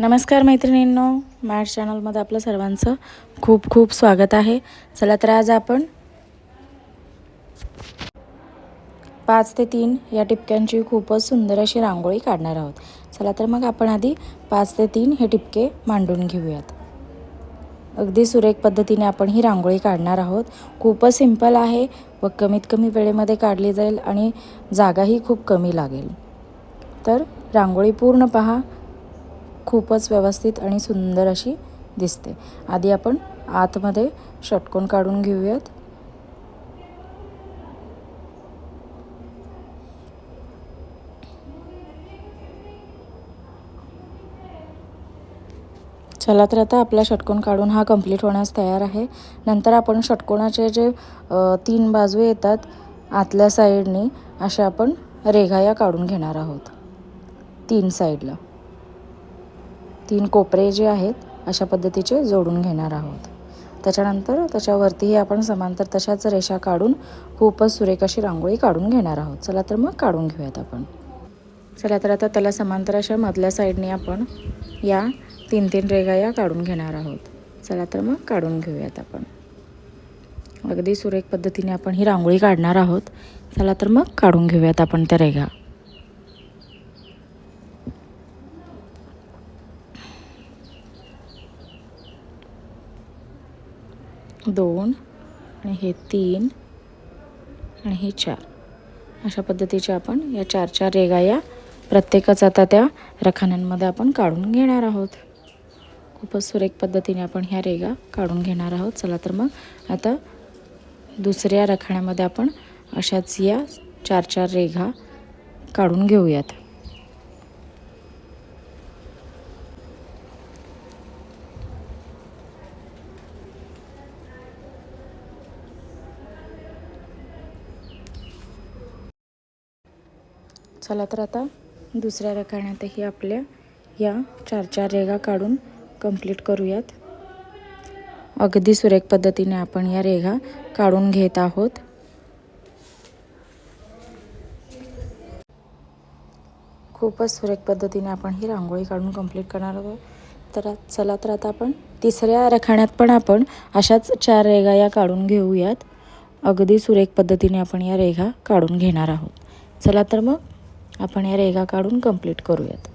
नमस्कार मैत्रिणींनो मॅट चॅनलमध्ये आपलं सर्वांचं खूप खूप स्वागत आहे. चला तर आज आपण पाच ते तीन या टिपक्यांची खूपच सुंदर अशी रांगोळी काढणार आहोत. चला तर मग आपण आधी पाच ते तीन हे टिपके मांडून घेऊयात. अगदी सुरेख पद्धतीने आपण ही रांगोळी काढणार आहोत. खूपच सिंपल आहे व कमीत कमी वेळेमध्ये काढली जाईल आणि जागाही खूप कमी लागेल. तर रांगोळी पूर्ण पहा. खूपच व्यवस्थित आणि सुंदर अशी दिसते. आधी आपण आतमध्ये षटकोन काढून घेऊयात. चला तर आता आपला षटकोन काढून हा कंप्लीट होण्यास तयार आहे. नंतर आपण षटकोनाचे जे तीन बाजू येतात आतल्या साईडने अशा आपण रेघाया काढून घेणार आहोत. तीन साईडला. तीन कोपरे जे आहेत अशा पद्धतीचे जोडून घेणार आहोत. त्याच्यानंतर त्याच्यावरतीही आपण समांतर तशाच रेषा काढून खूपच सुरेख अशी रांगोळी काढून घेणार आहोत. चला तर मग काढून घेऊयात आपण. चला तर आता त्याला समांतर अशा मधल्या साईडने आपण या तीन तीन रेगा या काढून घेणार आहोत. चला तर मग काढून घेऊयात आपण. अगदी सुरेख पद्धतीने आपण ही रांगोळी काढणार आहोत. चला तर मग काढून घेऊयात आपण त्या रेगा दोन आणि हे तीन आणि हे चार. अशा पद्धतीचे आपण या चार चार रेगा या प्रत्येकच आता त्या रखान्यांमध्ये आपण काढून घेणार आहोत. खूपच सुरेख पद्धतीने आपण ह्या रेगा काढून घेणार आहोत. चला तर मग आता दुसऱ्या रखाण्यामध्ये आपण अशाच या चार चार रेघा काढून घेऊयात. चला तर आता दुसऱ्या रखाण्यातही आपल्या या चार चार रेगा काढून कंप्लीट करूयात. अगदी सुरेख पद्धतीने आपण या रेघा काढून घेत आहोत. खूपच सुरेख पद्धतीने आपण ही रांगोळी काढून कंप्लीट करणार आहोत. तर चला तर आता आपण तिसऱ्या रखाण्यात पण आपण अशाच चार रेघा या काढून घेऊयात. अगदी सुरेख पद्धतीने आपण या रेघा काढून घेणार आहोत. चला तर मग आपण या रेगा काढून कंप्लीट करूयात.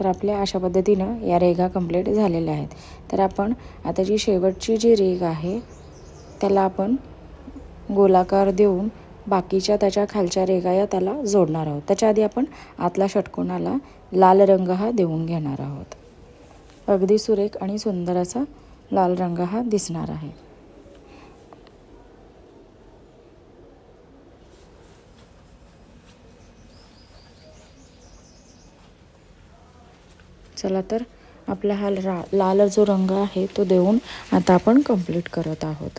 तर आपल्या अशा पद्धतीनं या रेघा कंप्लीट झालेल्या आहेत. तर आपण आता जी शेवटची जी रेग आहे त्याला आपण गोलाकार देऊन बाकीच्या त्याच्या खालच्या रेगा या त्याला जोडणार आहोत. त्याच्या आधी आपण आतला षटकोनाला लाल रंग हा देऊन घेणार आहोत. अगदी सुरेख आणि सुंदर असा लाल रंग हा दिसणार आहे. चला तर आपला हा रा लाल जो रंग आहे तो देऊन आता आपण कंप्लीट करत आहोत.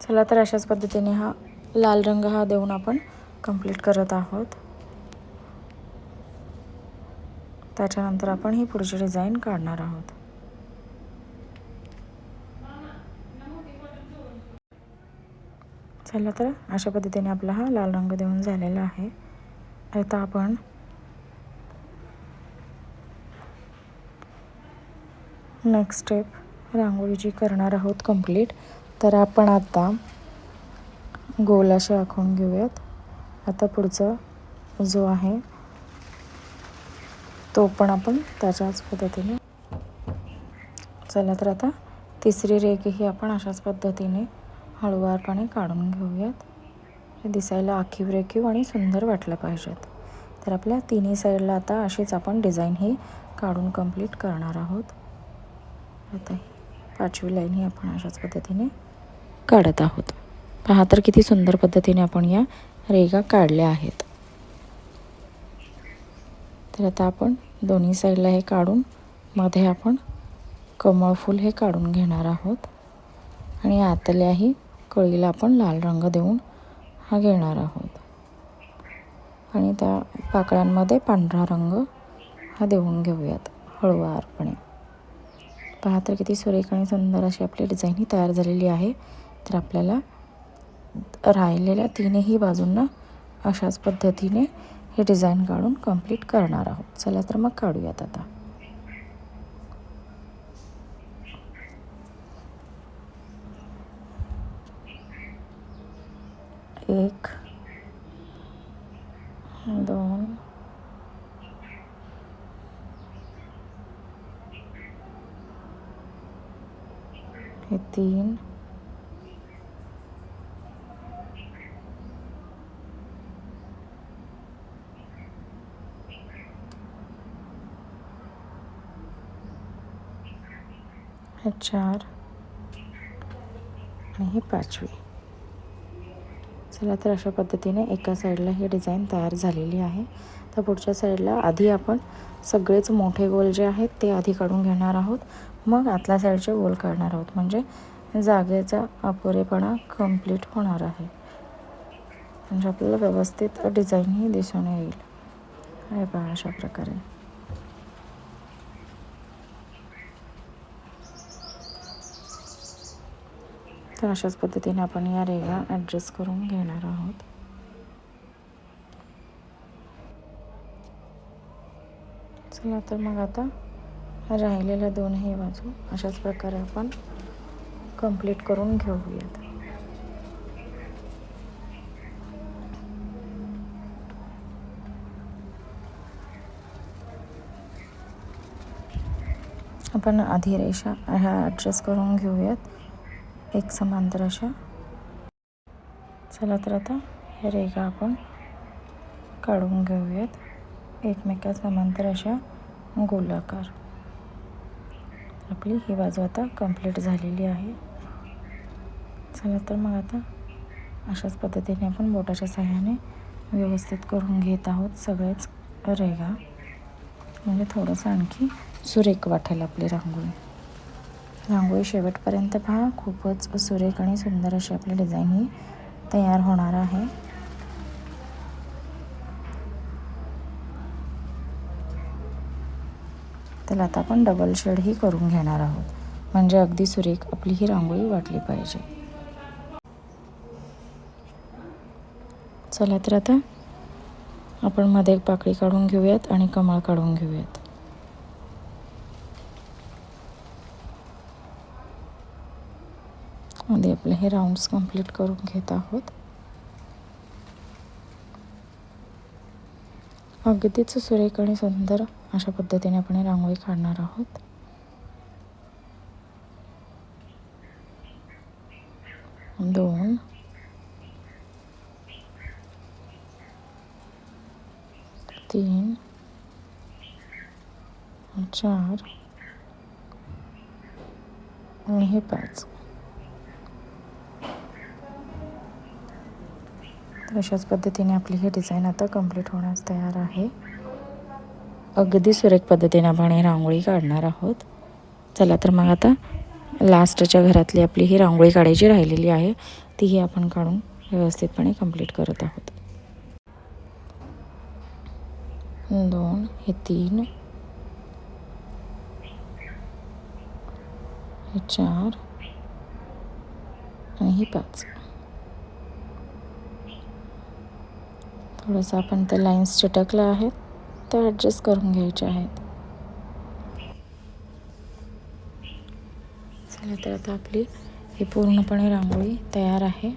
चला तर अशाच पद्धतीने हा लाल रंग हा देऊन आपण कंप्लीट करत आहोत. त्याच्यानंतर आपण ही पुढची डिझाईन काढणार आहोत. चला तर अशा पद्धतीने आपला हा लाल रंग देऊन झालेला आहे. आता आपण नेक्स्ट स्टेप रांगोळी जी करणार आहोत कंप्लीट तर आपण आता गोल असे आखून घेऊयात. आता पुढचा जो आहे तो पण आपण त्याच्याच पद्धतीने. चला तर आता तिसरी रेघ ही आपण अशाच पद्धतीने हळुवारपणे काढून घेऊयात. हे दिसायला आखीव रेखीव आणि सुंदर वाटलं पाहिजेत. तर आपल्या तिन्ही साईडला आता अशीच आपण डिझाईन ही काढून कंप्लीट करणार आहोत. आता ही पाचवी लाईन ही आपण अशाच पद्धतीने काढत आहोत. पहा तर किती सुंदर पद्धतीने आपण या रेगा काढल्या आहेत. तर आता आपण दोन्ही साईडला हे काढून मध्ये आपण कमळ फूल हे काढून घेणार आहोत. आणि आतल्याही कळीला आपण लाल रंग देऊन हा घेणार आहोत. आणि त्या पाकळ्यांमध्ये पांढरा रंग हा देऊन घेऊयात हळूवारपणे. पहा तर किती सुरेख आणि सुंदर अशी आपली डिझाईन ही तयार झालेली आहे. तर आपल्याला राहिलेल्या तीनही बाजूंना अशाच पद्धतीने हे डिझाईन काढून कंप्लीट करणार आहोत. चला तर मग काढूयात आता. एक दोन हे तीन हे चार आणि ही पाचवी. चला तर अशा पद्धतीने एका साईडला ही डिझाईन तयार झालेली आहे. तर पुढच्या साईडला आधी आपण सगळेच मोठे गोल जे आहेत ते आधी काढून घेणार आहोत. मग आतल्या साईडचे गोल काढणार आहोत. म्हणजे जागेचा अपुरेपणा कंप्लीट होणार आहे. म्हणजे आपल्याला व्यवस्थित डिझाईनही दिसून येईल. हे पहा अशा प्रकारे. तर अशाच पद्धतीने आपण या रेगा ॲडजस्ट करून घेणार आहोत. चला तर मग आता राहिलेल्या दोनही बाजू अशाच प्रकारे आपण कंप्लीट करून घेऊयात. आपण आधी रेषा ह्या ॲडजस्ट करून घेऊयात. एक समांतर अशा. चला तर आता ह्या रेगा आपण काढून घेऊयात. एकमेका समांतर अशा गोलाकार. आपली ही बाजू आता कंप्लीट झालेली आहे. चला तर मग आता अशाच पद्धतीने आपण बोटाच्या सहाय्याने व्यवस्थित करून घेत आहोत सगळेच रेगा म्हणजे थोडंसं आणखी सुरेख वाटेल आपली रांगोळी. रांगोळी शेवटपर्यंत पहा. खूपच सुरेख आणि सुंदर अशी आपली डिझाईन ही तयार होणार आहे. त्याला आता आपण डबल शेडही करून घेणार आहोत. म्हणजे अगदी सुरेख आपली ही रांगोळी वाटली पाहिजे. चला तर आता आपण मध्ये एक पाकळी काढून घेऊयात आणि कमळ काढून घेऊयात. मध्ये आपले हे राऊंड्स कंप्लीट करून घेत आहोत. अगदीच सुरेख आणि सुंदर अशा पद्धतीने आपण हे रांगोळी काढणार आहोत. दोन. तीन. चार. आणि हे पाच. तर अशाच पद्धतीने आपली ही डिझाईन आता कंप्लीट होण्यास तयार आहे. अगदी सुरेख पद्धतीने आपण ही रांगोळी काढणार आहोत. चला तर मग आता लास्टच्या घरातली आपली ही रांगोळी काढायची राहिलेली आहे तीही आपण काढून व्यवस्थितपणे कंप्लीट करत आहोत. दोन हे तीन. हे चार. आणि ही पाच. थोडंसं आपण त्या लाईन्स चिटकल्या आहेत त्या ॲडजस्ट करून घ्यायच्या आहेत. चला तर आता आपली ही पूर्णपणे रांगोळी तयार आहे.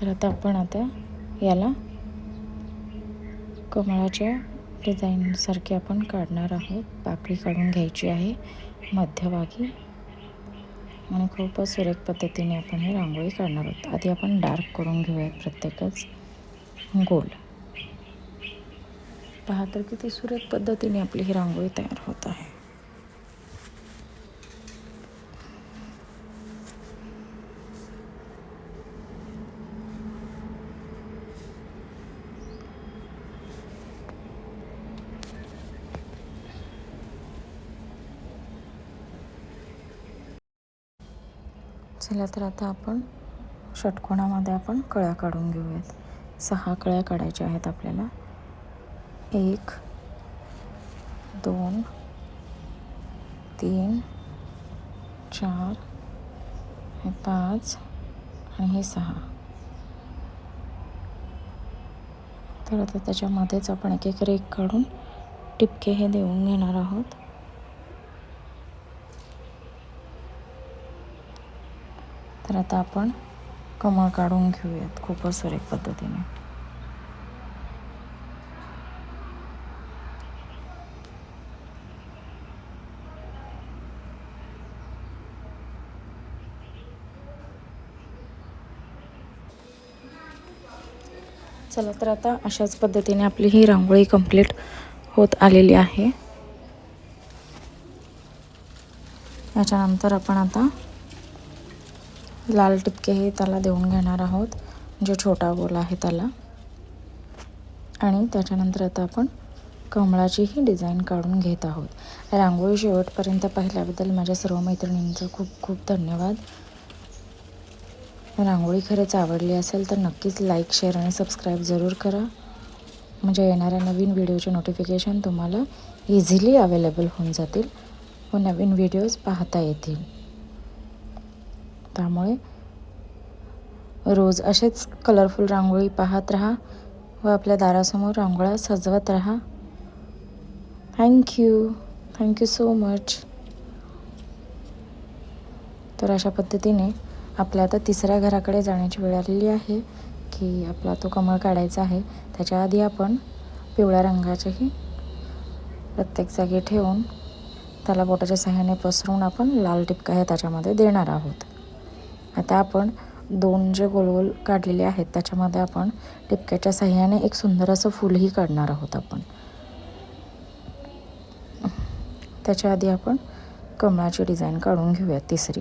तर आता आपण आता याला कमळाच्या डिझाईनसारखे आपण काढणार आहोत. पाकळी काढून घ्यायची आहे मध्यभागी. आणि खूपच सुरेख पद्धतीने आपण ही रांगोळी काढणार आहोत. आधी आपण डार्क करून घेऊयात प्रत्येकच. गोल. पहा तर किती सुरेख पद्धतीने आपली ही रांगोळी तयार होत आहे. चला तर आता आपण षटकोणामध्ये आपण कळ्या काढून घेऊयात. सहा कळ्या काढायच्या आहेत आपल्याला. एक दोन तीन चार हे पाच आणि हे सहा. तर आता त्याच्यामध्येच आपण एक एक रेक काढून टिपके हे देऊन घेणार आहोत. तर आता आपण कमळ काढून घेऊयात खूपच सुरेख पद्धतीने. चला तर आता अशाच पद्धतीने आपली ही रांगोळी कंप्लीट होत आलेली आहे. याच्यानंतर आपण आता लाल टिपके हे त्याला देऊन घेणार आहोत. जो छोटा गोल आहे त्याला. आणि त्याच्यानंतर आता आपण कमळाची ही डिझाईन काढून घेत आहोत. रांगोळी शेवटपर्यंत पाहिल्याबद्दल माझ्या सर्व मैत्रिणींचं खूप खूप धन्यवाद. रांगोळी खरंच आवडली असेल तर नक्कीच लाईक शेअर आणि सबस्क्राईब जरूर करा. म्हणजे येणाऱ्या नवीन व्हिडिओचे नोटिफिकेशन तुम्हाला इझिली अवेलेबल होऊन जातील व नवीन व्हिडिओज पाहता येतील. त्यामुळे रोज असेच कलरफुल रांगोळी पाहत राहा व आपल्या दारासमोर रांगोळ्या सजवत राहा. थँक्यू थँक्यू सो मच तर अशा पद्धतीने आपल्या आता तिसऱ्या घराकडे जाण्याची वेळ आलेली आहे की आपला तो कमळ काढायचा आहे. त्याच्या आधी आपण पिवळ्या रंगाचेही प्रत्येक जागी ठेवून त्याला बोटाच्या सहाय्याने पसरून आपण लाल टिपका हे त्याच्यामध्ये देणार आहोत. आता आपण दोन जे गोलगोल काढलेले आहेत त्याच्यामध्ये आपण टिपक्याच्या सहाय्याने एक सुंदर असं फुलही काढणार आहोत आपण. त्याच्या आधी आपण कमळाची डिझाईन काढून घेऊयात तिसरी.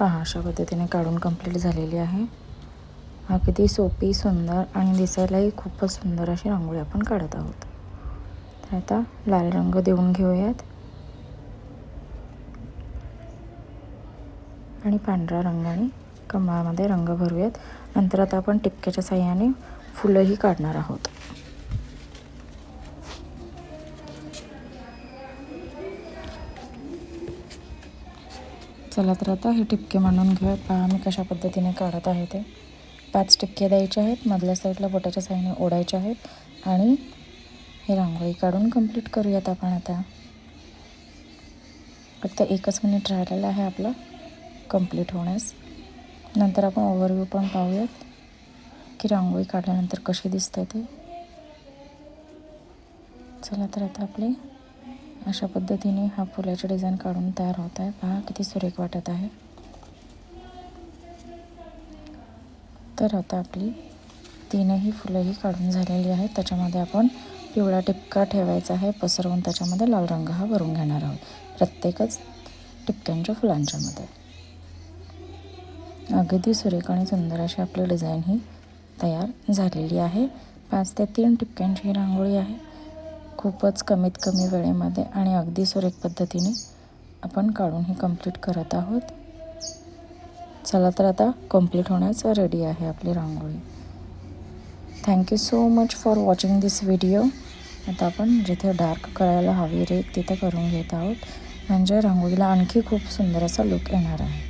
पहा अशा पद्धतीने काढून कंप्लीट झालेली आहे. अगदी सोपी सुंदर आणि दिसायलाही खूपच सुंदर अशी रांगोळी आपण काढत आहोत. तर आता लाल रंग देऊन घेऊयात. आणि पांढऱ्या रंगाने कमळामध्ये रंग भरूयात. नंतर आता आपण टिपक्याच्या साह्याने फुलंही काढणार आहोत. चला तर आता हे टिपके मांडून घेऊयात पहा मी कशा पद्धतीने काढत आहे ते. पाच टिपके द्यायचे आहेत. मधल्या साईडला बोटाच्या साईने ओढायचे आहेत. आणि हे रांगोळी काढून कंप्लीट करूयात आपण आता. फक्त एकच मिनिट राहिलेलं आहे आपलं कंप्लीट होण्यास. नंतर आपण ओव्हरव्ह्यू पण पाहूयात की रांगोळी काढल्यानंतर कशी दिसते ते. चला तर आता आपली अशा पद्धतीने हा फुलाची डिझाईन काढून तयार होत आहे. पहा किती सुरेख वाटत आहे. तर आता आपली तीनही फुलंही काढून झालेली आहेत त्याच्यामध्ये आपण पिवळा टिपका ठेवायचा आहे. पसरवून त्याच्यामध्ये लाल रंग हा भरून घेणार आहोत. प्रत्येकच टिपक्यांच्या फुलांच्यामध्ये. अगदी सुरेख आणि सुंदर अशी आपली डिझाईन ही तयार झालेली आहे. पाच ते तीन टिपक्यांची ही रांगोळी आहे. खूपच कमीत कमी वेळेमध्ये आणि अगदी सुरेख पद्धतीने आपण काढून ही कंप्लीट करत आहोत. चला तर आता कंप्लीट होण्यास रेडी आहे आपली rangoli. Thank you so much for watching this video आता आपण जिथे डार्क करायला हवी रे तिथे करून घेत आहोत. म्हणजे रांगोळीला आणखी खूप सुंदर असा लुक येणार आहे.